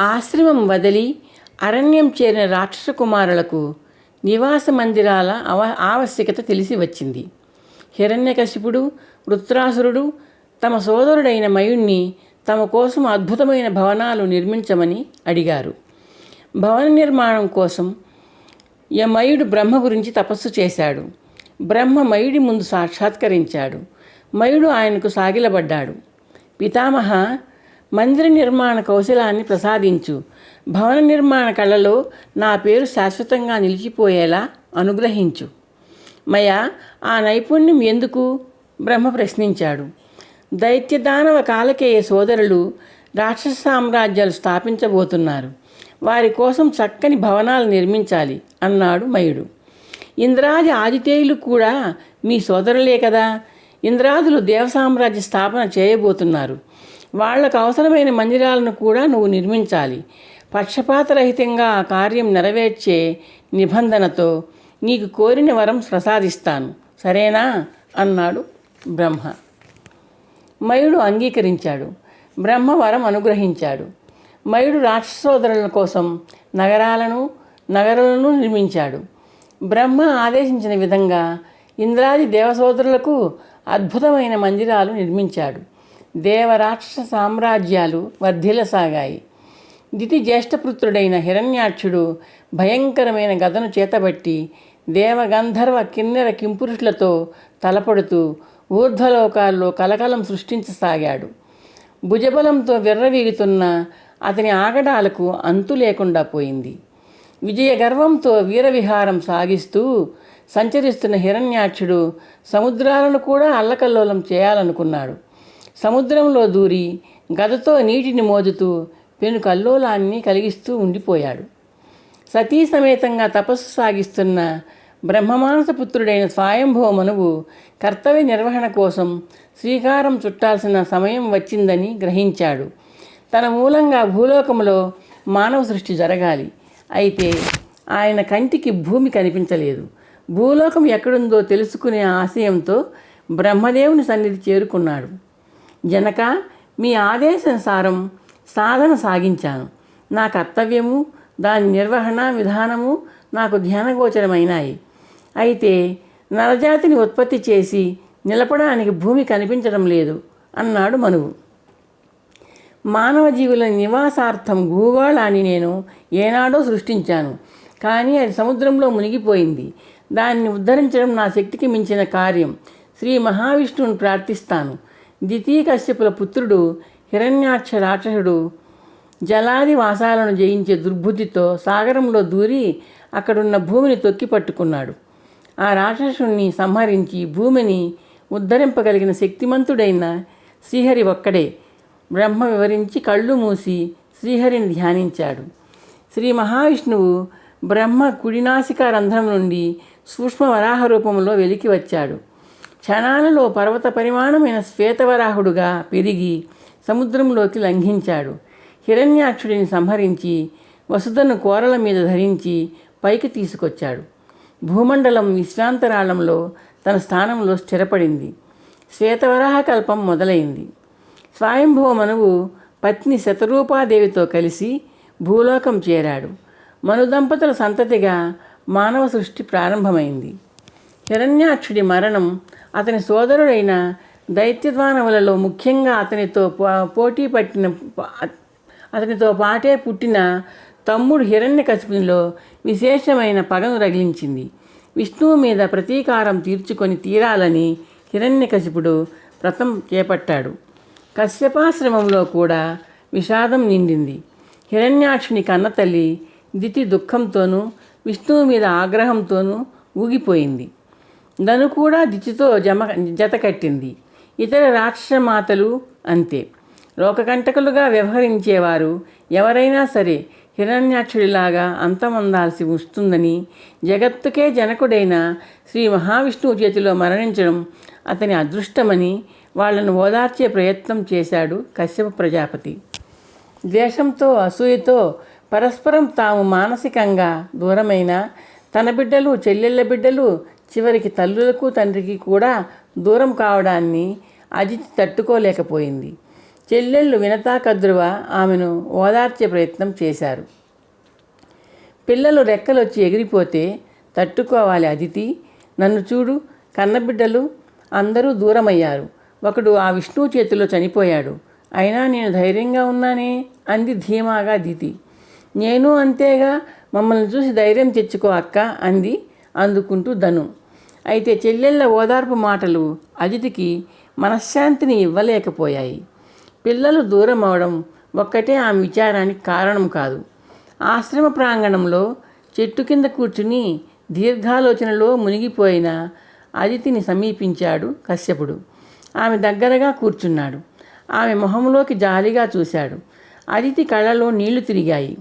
ఆశ్రమం వదిలి అరణ్యం చేరిన రాక్షస కుమారులకు నివాస మందిరాల అవ ఆవశ్యకత తెలిసి వచ్చింది. హిరణ్యకశిపుడు వృత్రాసురుడు తమ సోదరుడైన మయుణ్ణి తమ కోసం అద్భుతమైన భవనాలు నిర్మించమని అడిగారు. భవన నిర్మాణం కోసం యమయుడు బ్రహ్మ గురించి తపస్సు చేశాడు. బ్రహ్మ మయుడి ముందు సాక్షాత్కరించాడు. మయుడు ఆయనకు సాగిలబడ్డాడు పితామహ మందిర నిర్మాణ కౌశలాన్ని ప్రసాదించు. భవన నిర్మాణ కళలో నా పేరు శాశ్వతంగా నిలిచిపోయేలా అనుగ్రహించు. మయ ఆ నైపుణ్యం ఎందుకు? బ్రహ్మ ప్రశ్నించాడు. దైత్యదానవ కాలకేయ సోదరులు రాక్షస సామ్రాజ్యాలు స్థాపించబోతున్నారు. వారి కోసం చక్కని భవనాలు నిర్మించాలి అన్నాడు మయుడు. ఇంద్రాది ఆదితేయులు కూడా మీ సోదరులే కదా? ఇంద్రాదులు దేవసామ్రాజ్య స్థాపన చేయబోతున్నారు. వాళ్ళకు అవసరమైన మందిరాలను కూడా నువ్వు నిర్మించాలి. పక్షపాతరహితంగా ఆ కార్యం నెరవేర్చే నిబంధనతో నీకు కోరిన వరం ప్రసాదిస్తాను. సరేనా? అన్నాడు బ్రహ్మ. మయుడు అంగీకరించాడు. బ్రహ్మ వరం అనుగ్రహించాడు. మయుడు రాక్షసోదరుల కోసం నగరాలను నగరాలను నిర్మించాడు. బ్రహ్మ ఆదేశించిన విధంగా ఇంద్రాది దేవసోదరులకు అద్భుతమైన మందిరాలు నిర్మించాడు. దేవరాక్షస సామ్రాజ్యాలు వర్ధిల్లసాగాయి. దితి జ్యేష్ఠపుత్రుడైన హిరణ్యాక్షుడు భయంకరమైన గదను చేతబట్టి దేవగంధర్వ కిన్నెర కింపురుషులతో తలపడుతూ ఊర్ధ్వలోకాల్లో కలకలం సృష్టించసాగాడు. భుజబలంతో విర్రవీగుతున్న అతని ఆగడాలకు అంతు లేకుండా పోయింది. విజయ గర్వంతో వీరవిహారం సాగిస్తూ సంచరిస్తున్న హిరణ్యాక్షుడు సముద్రాలను కూడా అల్లకల్లోలం చేయాలనుకున్నాడు. సముద్రంలో దూరి గదతో నీటిని మోదుతూ పెను కల్లోలాన్ని కలిగిస్తూ ఉండిపోయాడు. సతీ సమేతంగా తపస్సు సాగిస్తున్న బ్రహ్మమానస పుత్రుడైన స్వయంభవ మనువు కర్తవ్య నిర్వహణ కోసం శ్రీకారం చుట్టాల్సిన సమయం వచ్చిందని గ్రహించాడు. తన మూలంగా భూలోకంలో మానవ సృష్టి జరగాలి. అయితే ఆయన కంటికి భూమి కనిపించలేదు. భూలోకం ఎక్కడుందో తెలుసుకునే ఆశయంతో బ్రహ్మదేవుని సన్నిధి చేరుకున్నాడు. జనక మీ ఆదేశానుసారం సాధన సాగించాను. నా కర్తవ్యము దాని నిర్వహణ విధానము నాకు ధ్యానగోచరమైనాయి. అయితే నరజాతిని ఉత్పత్తి చేసి నిలపడానికి భూమి కనిపించడం లేదు అన్నాడు మనువు. మానవ జీవుల నివాసార్థం భూగోళాన్ని నేను ఏనాడో సృష్టించాను. కానీ అది సముద్రంలో మునిగిపోయింది. దాన్ని ఉద్ధరించడం నా శక్తికి మించిన కార్యం. శ్రీ మహావిష్ణువుని ప్రార్థిస్తాను. ద్వితీయ కశ్యపుల పుత్రుడు హిరణ్యాక్ష రాక్షసుడు జలాది వాసాలను జయించే దుర్బుద్ధితో సాగరంలో దూరి అక్కడున్న భూమిని తొక్కి పట్టుకున్నాడు. ఆ రాక్షసుణ్ణి సంహరించి భూమిని ఉద్ధరింపగలిగిన శక్తిమంతుడైన శ్రీహరి ఒక్కడే. బ్రహ్మ వివరించి కళ్ళు మూసి శ్రీహరిని ధ్యానించాడు. శ్రీ మహావిష్ణువు బ్రహ్మ కుడినాసిక రంధ్రం నుండి సూక్ష్మ వరాహ రూపంలో వెలికి వచ్చాడు. క్షణాలలో పర్వత పరిమాణమైన శ్వేతవరాహుడుగా పెరిగి సముద్రంలోకి లంఘించాడు. హిరణ్యాక్షుడిని సంహరించి వసుధను కోరల మీద ధరించి పైకి తీసుకొచ్చాడు. భూమండలం విశ్రాంతరాళంలో తన స్థానంలో స్థిరపడింది. శ్వేతవరాహ కల్పం మొదలైంది. స్వయంభవ మనువు పత్ని శతరూపాదేవితో కలిసి భూలోకం చేరాడు. మనుదంపతుల సంతతిగా మానవ సృష్టి ప్రారంభమైంది. హిరణ్యాక్షుడి మరణం అతని సోదరుడైన దైత్యద్వానవులలో ముఖ్యంగా అతనితో పోటీ పట్టిన అతనితో పాటే పుట్టిన తమ్ముడు హిరణ్యకశిపునిలో విశేషమైన పగను రగిలించింది. విష్ణువు మీద ప్రతీకారం తీర్చుకొని తీరాలని హిరణ్యకశిపుడు వ్రతం చేపట్టాడు. కశ్యపాశ్రమంలో కూడా విషాదం నిండింది. హిరణ్యాక్షుని కన్నతల్లి దితి దుఃఖంతోనూ విష్ణువు మీద ఆగ్రహంతోనూ ఊగిపోయింది. ధను కూడా దితితో జమ జత కట్టింది. ఇతర రాక్షస మాతలు అంతే. లోకకంటకులుగా వ్యవహరించేవారు ఎవరైనా సరే హిరణ్యాక్షుడిలాగా అంతమందాల్సి వస్తుందని జగత్తుకే జనకుడైన శ్రీ మహావిష్ణువు చేతిలో మరణించడం అతని అదృష్టమని వాళ్ళను ఓదార్చే ప్రయత్నం చేశాడు కశ్యప ప్రజాపతి. ద్వేషంతో అసూయతో పరస్పరం తాము మానసికంగా దూరమైన తన బిడ్డలు చెల్లెళ్ళ బిడ్డలు చివరికి తల్లులకు తండ్రికి కూడా దూరం కావడాన్ని అజిత్ తట్టుకోలేకపోయింది. చెల్లెళ్ళు వినతా కద్రువ ఆమెను ఓదార్చే ప్రయత్నం చేశారు. పిల్లలు రెక్కలొచ్చి ఎగిరిపోతే తట్టుకోవాలి అదితి. నన్ను చూడు కన్నబిడ్డలు అందరూ దూరమయ్యారు. ఒకడు ఆ విష్ణువు చేతిలో చనిపోయాడు. అయినా నేను ధైర్యంగా ఉన్నానే? అంది ధీమాగా దితి నేను అంతేగా మమ్మల్ని చూసి ధైర్యం తెచ్చుకో అక్క అంది అందుకుంటూ ధను. అయితే చెల్లెళ్ళ ఓదార్పు మాటలు అదితికి మనశ్శాంతిని ఇవ్వలేకపోయాయి. పిల్లలు దూరం అవడం ఒక్కటే ఆమె విచారానికి కారణం కాదు. ఆశ్రమ ప్రాంగణంలో చెట్టు కింద కూర్చుని దీర్ఘాలోచనలో మునిగిపోయిన అదితిని సమీపించాడు కశ్యపుడు. ఆమె దగ్గరగా కూర్చున్నాడు. ఆమె మొహంలోకి జాలిగా చూశాడు. అదితి కళ్ళలో నీళ్ళు తిరిగాయి.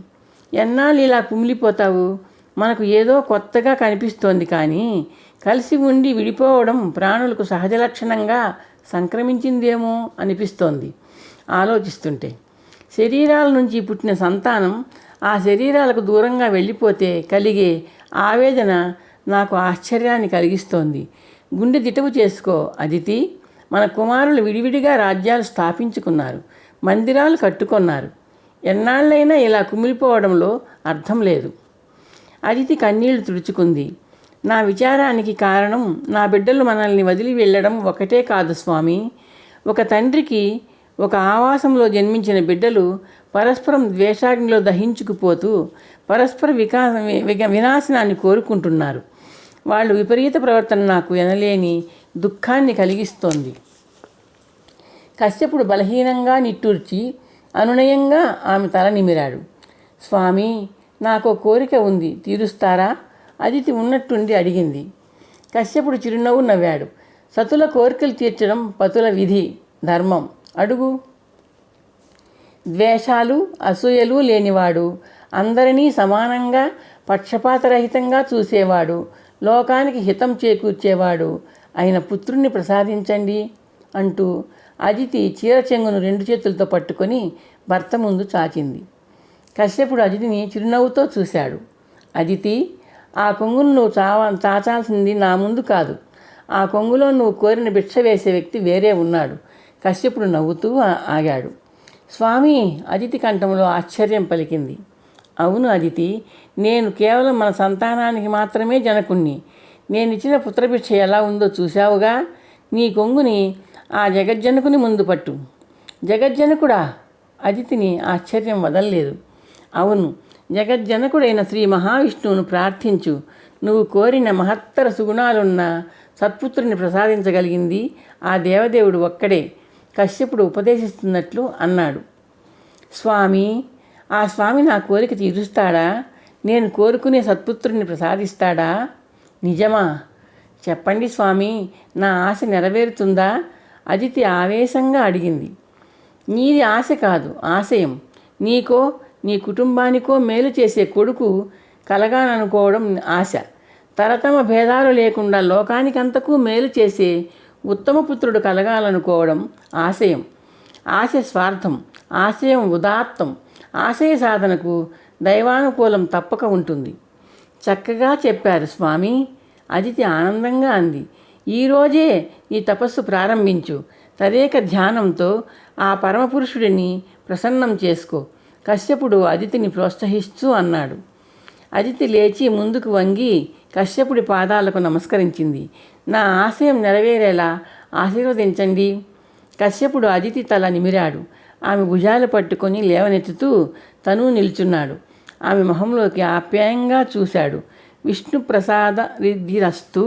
ఎన్నాళ్ళు ఇలా కుమిలిపోతావు? మనకు ఏదో కొత్తగా కనిపిస్తోంది కానీ కలిసి ఉండి విడిపోవడం ప్రాణులకు సహజ లక్షణంగా సంక్రమించిందేమో అనిపిస్తోంది ఆలోచిస్తుంటే. శరీరాల నుంచి పుట్టిన సంతానం ఆ శరీరాలకు దూరంగా వెళ్ళిపోతే కలిగే ఆవేదన నాకు ఆశ్చర్యాన్ని కలిగిస్తోంది. గుండె దిటవు చేసుకో అదితి. మన కుమారులు విడివిడిగా రాజ్యాలు స్థాపించుకున్నారు మందిరాలు కట్టుకున్నారు. ఎన్నాళ్ళైనా ఇలా కుమిలిపోవడంలో అర్థం లేదు. అదితి కన్నీళ్ళు తుడుచుకుంది. నా విచారానికి కారణం నా బిడ్డలు మనల్ని వదిలి వెళ్ళడం ఒకటే కాదు స్వామి. ఒక తండ్రికి ఒక ఆవాసంలో జన్మించిన బిడ్డలు పరస్పరం ద్వేషాగ్నిలో దహించుకుపోతూ పరస్పర వికాస వి- వినాశనాన్ని కోరుకుంటున్నారు. వాళ్ళు విపరీత ప్రవర్తన నాకు ఎనలేని దుఃఖాన్ని కలిగిస్తోంది. కశ్యపుడు బలహీనంగా నిట్టూర్చి అనునయంగా ఆమె తల నిమిరాడు. స్వామి నాకు కోరిక ఉంది తీరుస్తారా? అదితి ఉన్నట్టుండి అడిగింది. కశ్యపుడు చిరునవ్వు నవ్వాడు. సతుల కోరికలు తీర్చడం పతుల విధి ధర్మం. అడుగు. ద్వేషాలు అసూయలు లేనివాడు. అందరినీ సమానంగా పక్షపాతరహితంగా చూసేవాడు. లోకానికి హితం చేకూర్చేవాడు. ఆయన పుత్రుణ్ణి ప్రసాదించండి అంటూ అదితి చీర చెంగును రెండు చేతులతో పట్టుకొని భర్త ముందు చాచింది. కశ్యపుడు అదితిని చిరునవ్వుతో చూశాడు. అదితి ఆ కొంగును నువ్వు చావ చాచాల్సింది నా ముందు కాదు. ఆ కొంగులో నువ్వు కోరిన భిక్ష వేసే వ్యక్తి వేరే ఉన్నాడు. కశ్యపుడు నవ్వుతూ ఆగాడు. స్వామి అదితి కంఠంలో ఆశ్చర్యం పలికింది. అవును అదితి నేను కేవలం మన సంతానానికి మాత్రమే జనకుణ్ణి. నేను ఇచ్చిన పుత్రభిక్ష ఎలా ఉందో చూశావుగా? నీ కొంగుని ఆ జగజ్జనకుని ముందు పట్టు. జగజ్జనకుడా? అదితిని ఆశ్చర్యం వదలలేదు. అవును జగజ్జనకుడైన శ్రీ మహావిష్ణువును ప్రార్థించు. నువ్వు కోరిన మహత్తర సుగుణాలున్న సత్పుత్రుని ప్రసాదించగలిగింది ఆ దేవదేవుడు ఒక్కడే. కశ్యపుడు ఉపదేశిస్తున్నట్లు అన్నాడు. స్వామి ఆ స్వామి నా కోరిక తీరుస్తాడా? నేను కోరుకునే సత్పుత్రుని ప్రసాదిస్తాడా? నిజమా? చెప్పండి స్వామి నా ఆశ నెరవేరుతుందా? అదితి ఆవేశంగా అడిగింది. నీది ఆశ కాదు ఆశయం. నీకో నీ కుటుంబానికో మేలు చేసే కొడుకు కలగాలనుకోవడం ఆశ. తరతమ భేదాలు లేకుండా లోకానికంతకు మేలు చేసే ఉత్తమ పుత్రుడు కలగాలనుకోవడం ఆశయం. ఆశ స్వార్థం ఆశయం ఉదాత్తం ఆశయ సాధనకు దైవానుకూలం తప్పక ఉంటుంది. చక్కగా చెప్పారు స్వామి. అదితి ఆనందంగా అంది. ఈరోజే ఈ తపస్సు ప్రారంభించు. తదేక ధ్యానంతో ఆ పరమపురుషుడిని ప్రసన్నం చేసుకో. కశ్యపుడు అదితిని ప్రోత్సహిస్తూ అన్నాడు. అదితి లేచి ముందుకు వంగి కశ్యపుడి పాదాలకు నమస్కరించింది. నా ఆశయం నెరవేరేలా ఆశీర్వదించండి. కశ్యపుడు అదితి తల నిమిరాడు. ఆమె భుజాలు పట్టుకొని లేవనెత్తుతూ తను నిల్చున్నాడు. ఆమె మొహంలోకి ఆప్యాయంగా చూశాడు. విష్ణు ప్రసాద రిద్ధిరస్తూ